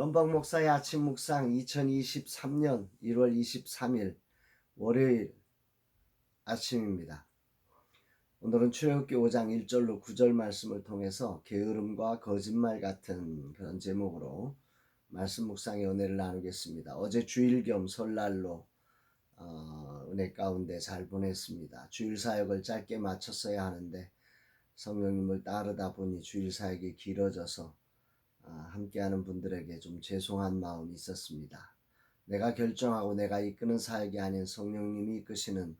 연방 목사의 아침 묵상 2023년 1월 23일 월요일 아침입니다. 오늘은 출애굽기 5장 1절로 9절 말씀을 통해서 게으름과 거짓말 같은 그런 제목으로 말씀 묵상의 은혜를 나누겠습니다. 어제 주일 겸 설날로 어, 은혜 가운데 잘 보냈습니다. 주일 사역을 짧게 마쳤어야 하는데 성령님을 따르다 보니 주일 사역이 길어져서 아, 함께하는 분들에게 좀 죄송한 마음이 있었습니다. 내가 결정하고 내가 이끄는 사역이 아닌 성령님이 이끄시는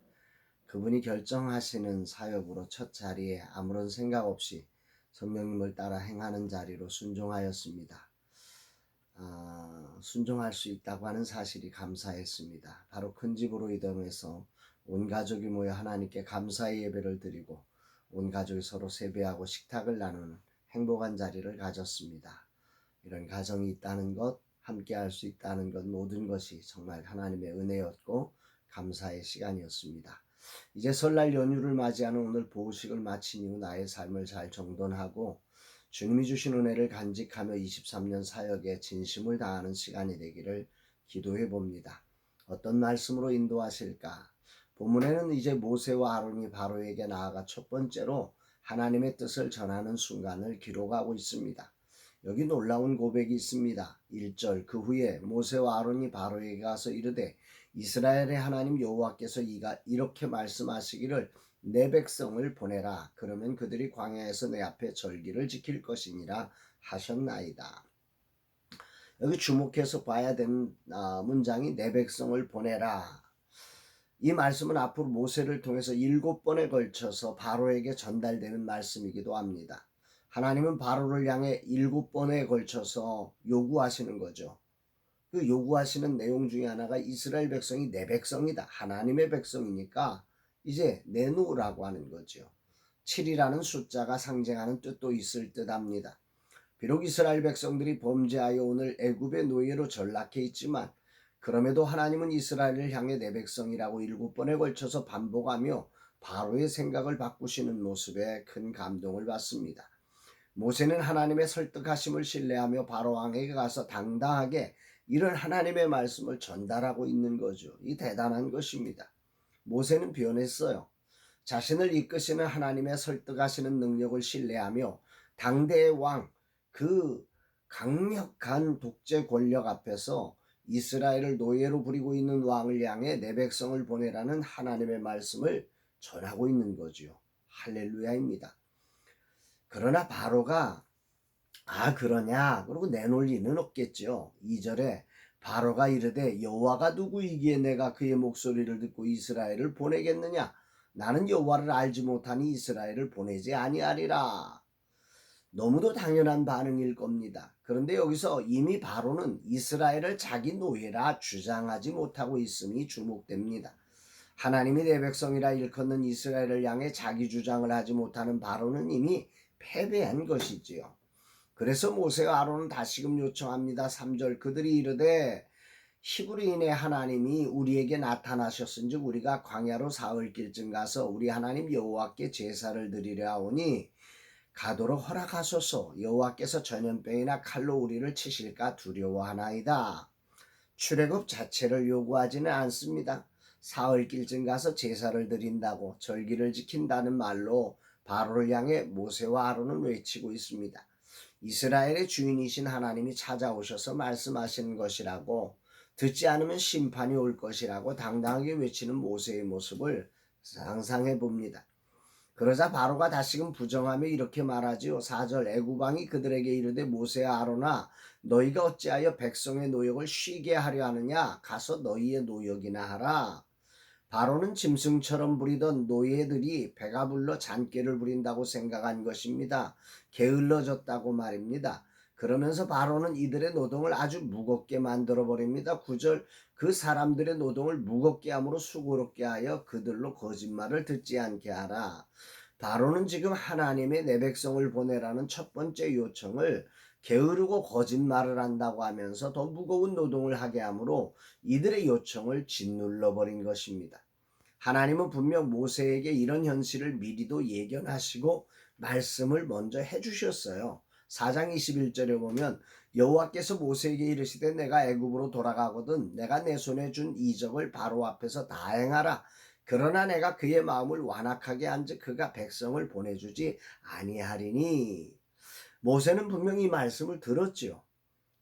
그분이 결정하시는 사역으로 첫 자리에 아무런 생각 없이 성령님을 따라 행하는 자리로 순종하였습니다. 아, 순종할 수 있다고 하는 사실이 감사했습니다. 바로 큰 집으로 이동해서 온 가족이 모여 하나님께 감사의 예배를 드리고 온 가족이 서로 세배하고 식탁을 나누는 행복한 자리를 가졌습니다. 이런 가정이 있다는 것, 함께 할 수 있다는 것 모든 것이 정말 하나님의 은혜였고 감사의 시간이었습니다. 이제 설날 연휴를 맞이하는 오늘 보호식을 마친 이후 나의 삶을 잘 정돈하고 주님이 주신 은혜를 간직하며 23년 사역에 진심을 다하는 시간이 되기를 기도해 봅니다. 어떤 말씀으로 인도하실까? 본문에는 이제 모세와 아론이 바로에게 나아가 첫 번째로 하나님의 뜻을 전하는 순간을 기록하고 있습니다. 여기 놀라운 고백이 있습니다. 1절 그 후에 모세와 아론이 바로에게 가서 이르되 이스라엘의 하나님 여호와께서 이가 이렇게 말씀하시기를 내 백성을 보내라 그러면 그들이 광야에서 내 앞에 절기를 지킬 것이니라 하셨나이다. 여기 주목해서 봐야 되는 아, 문장이 내 백성을 보내라. 이 말씀은 앞으로 모세를 통해서 일곱 번에 걸쳐서 바로에게 전달되는 말씀이기도 합니다. 하나님은 바로를 향해 일곱 번에 걸쳐서 요구하시는 거죠. 그 요구하시는 내용 중에 하나가 이스라엘 백성이 내 백성이다. 하나님의 백성이니까 이제 내놓으라고 하는 거죠. 7이라는 숫자가 상징하는 뜻도 있을 듯 합니다. 비록 이스라엘 백성들이 범죄하여 오늘 애굽의 노예로 전락해 있지만 그럼에도 하나님은 이스라엘을 향해 내 백성이라고 일곱 번에 걸쳐서 반복하며 바로의 생각을 바꾸시는 모습에 큰 감동을 받습니다. 모세는 하나님의 설득하심을 신뢰하며 바로 왕에게 가서 당당하게 이런 하나님의 말씀을 전달하고 있는 거죠. 이 대단한 것입니다. 모세는 변했어요. 자신을 이끄시는 하나님의 설득하시는 능력을 신뢰하며 당대의 왕, 그 강력한 독재 권력 앞에서 이스라엘을 노예로 부리고 있는 왕을 향해 내 백성을 보내라는 하나님의 말씀을 전하고 있는 거지요. 할렐루야입니다. 그러나 바로가 아 그러냐 그러고 내놓을 리는 없겠죠. 2절에 바로가 이르되 여호와가 누구이기에 내가 그의 목소리를 듣고 이스라엘을 보내겠느냐 나는 여호와를 알지 못하니 이스라엘을 보내지 아니하리라. 너무도 당연한 반응일 겁니다. 그런데 여기서 이미 바로는 이스라엘을 자기 노예라 주장하지 못하고 있음이 주목됩니다. 하나님이 내 백성이라 일컫는 이스라엘을 향해 자기 주장을 하지 못하는 바로는 이미 패배한 것이지요. 그래서 모세와 아론은 다시금 요청합니다. 3절 그들이 이르되 히브리인의 하나님이 우리에게 나타나셨은즉 우리가 광야로 사흘길쯤 가서 우리 하나님 여호와께 제사를 드리려 하오니 가도록 허락하소서 여호와께서 전염병이나 칼로 우리를 치실까 두려워하나이다. 출애굽 자체를 요구하지는 않습니다. 사흘길쯤 가서 제사를 드린다고 절기를 지킨다는 말로 바로를 향해 모세와 아론은 외치고 있습니다. 이스라엘의 주인이신 하나님이 찾아오셔서 말씀하시는 것이라고 듣지 않으면 심판이 올 것이라고 당당하게 외치는 모세의 모습을 상상해 봅니다. 그러자 바로가 다시금 부정하며 이렇게 말하지요. 4절 애구방이 그들에게 이르되 모세와 아로나 너희가 어찌하여 백성의 노역을 쉬게 하려 하느냐 가서 너희의 노역이나 하라. 바로는 짐승처럼 부리던 노예들이 배가 불러 잔꾀를 부린다고 생각한 것입니다. 게을러졌다고 말입니다. 그러면서 바로는 이들의 노동을 아주 무겁게 만들어 버립니다. 9절 그 사람들의 노동을 무겁게 함으로 수고롭게 하여 그들로 거짓말을 듣지 않게 하라. 바로는 지금 하나님의 내 백성을 보내라는 첫 번째 요청을 게으르고 거짓말을 한다고 하면서 더 무거운 노동을 하게 하므로 이들의 요청을 짓눌러 버린 것입니다. 하나님은 분명 모세에게 이런 현실을 미리도 예견하시고 말씀을 먼저 해 주셨어요. 4장 21절에 보면 여호와께서 모세에게 이르시되 내가 애굽으로 돌아가거든 내가 내 손에 준 이적을 바로 앞에서 다 행하라 그러나 내가 그의 마음을 완악하게 한즉 그가 백성을 보내주지 아니하리니 모세는 분명히 이 말씀을 들었지요.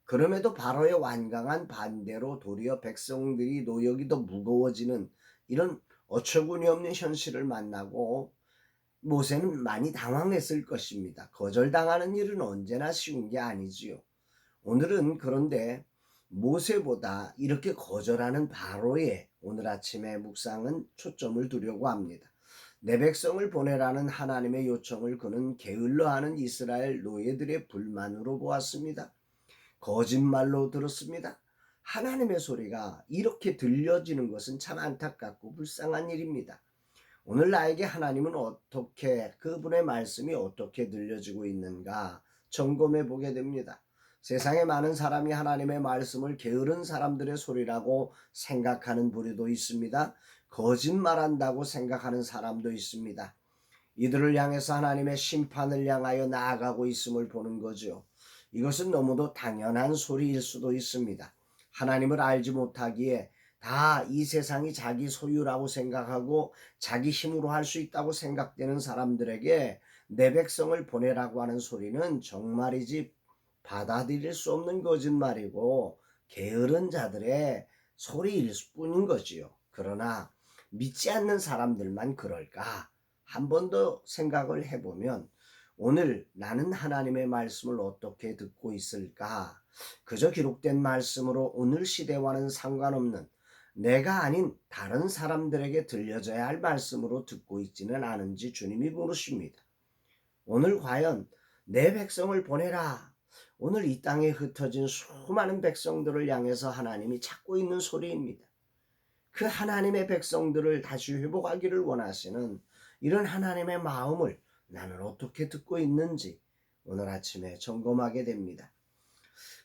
그럼에도 바로의 완강한 반대로 도리어 백성들이 노역이 더 무거워지는 이런 어처구니 없는 현실을 만나고 모세는 많이 당황했을 것입니다. 거절당하는 일은 언제나 쉬운 게 아니지요. 오늘은 그런데 모세보다 이렇게 거절하는 바로의 오늘 아침의 묵상은 초점을 두려고 합니다. 내 백성을 보내라는 하나님의 요청을 그는 게을러하는 이스라엘 노예들의 불만으로 보았습니다. 거짓말로 들었습니다. 하나님의 소리가 이렇게 들려지는 것은 참 안타깝고 불쌍한 일입니다. 오늘 나에게 하나님은 어떻게 그분의 말씀이 어떻게 들려지고 있는가 점검해 보게 됩니다. 세상에 많은 사람이 하나님의 말씀을 게으른 사람들의 소리라고 생각하는 부류도 있습니다. 거짓말한다고 생각하는 사람도 있습니다. 이들을 향해서 하나님의 심판을 향하여 나아가고 있음을 보는 거죠. 이것은 너무도 당연한 소리일 수도 있습니다. 하나님을 알지 못하기에 다 이 세상이 자기 소유라고 생각하고 자기 힘으로 할 수 있다고 생각되는 사람들에게 내 백성을 보내라고 하는 소리는 정말이지 받아들일 수 없는 거짓말이고 게으른 자들의 소리일 뿐인 거지요. 그러나 믿지 않는 사람들만 그럴까? 한 번 더 생각을 해보면 오늘 나는 하나님의 말씀을 어떻게 듣고 있을까? 그저 기록된 말씀으로 오늘 시대와는 상관없는 내가 아닌 다른 사람들에게 들려져야 할 말씀으로 듣고 있지는 않은지 주님이 물으십니다. 오늘 과연 내 백성을 보내라. 오늘 이 땅에 흩어진 수많은 백성들을 향해서 하나님이 찾고 있는 소리입니다. 그 하나님의 백성들을 다시 회복하기를 원하시는 이런 하나님의 마음을 나는 어떻게 듣고 있는지 오늘 아침에 점검하게 됩니다.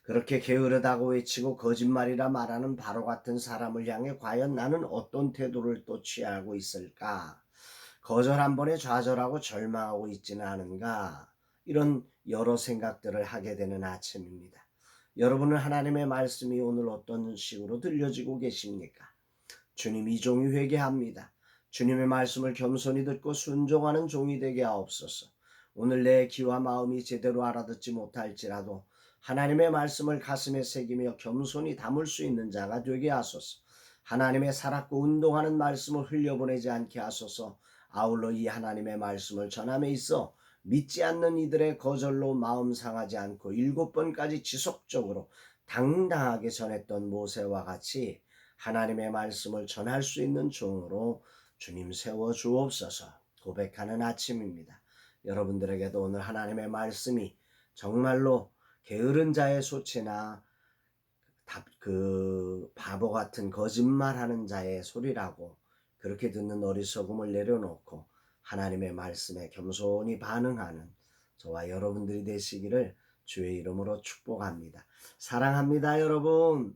그렇게 게으르다고 외치고 거짓말이라 말하는 바로 같은 사람을 향해 과연 나는 어떤 태도를 또 취하고 있을까? 거절 한 번에 좌절하고 절망하고 있지는 않은가? 이런 여러 생각들을 하게 되는 아침입니다. 여러분은 하나님의 말씀이 오늘 어떤 식으로 들려지고 계십니까? 주님 이 종이 회개합니다. 주님의 말씀을 겸손히 듣고 순종하는 종이 되게 하옵소서. 오늘 내 귀와 마음이 제대로 알아듣지 못할지라도 하나님의 말씀을 가슴에 새기며 겸손히 담을 수 있는 자가 되게 하소서. 하나님의 살았고 운동하는 말씀을 흘려보내지 않게 하소서. 아울러 이 하나님의 말씀을 전함에 있어 믿지 않는 이들의 거절로 마음 상하지 않고 일곱 번까지 지속적으로 당당하게 전했던 모세와 같이 하나님의 말씀을 전할 수 있는 종으로 주님 세워 주옵소서 고백하는 아침입니다. 여러분들에게도 오늘 하나님의 말씀이 정말로 게으른 자의 소치나 답, 그 바보 같은 거짓말하는 자의 소리라고 그렇게 듣는 어리석음을 내려놓고 하나님의 말씀에 겸손히 반응하는 저와 여러분들이 되시기를 주의 이름으로 축복합니다. 사랑합니다, 여러분.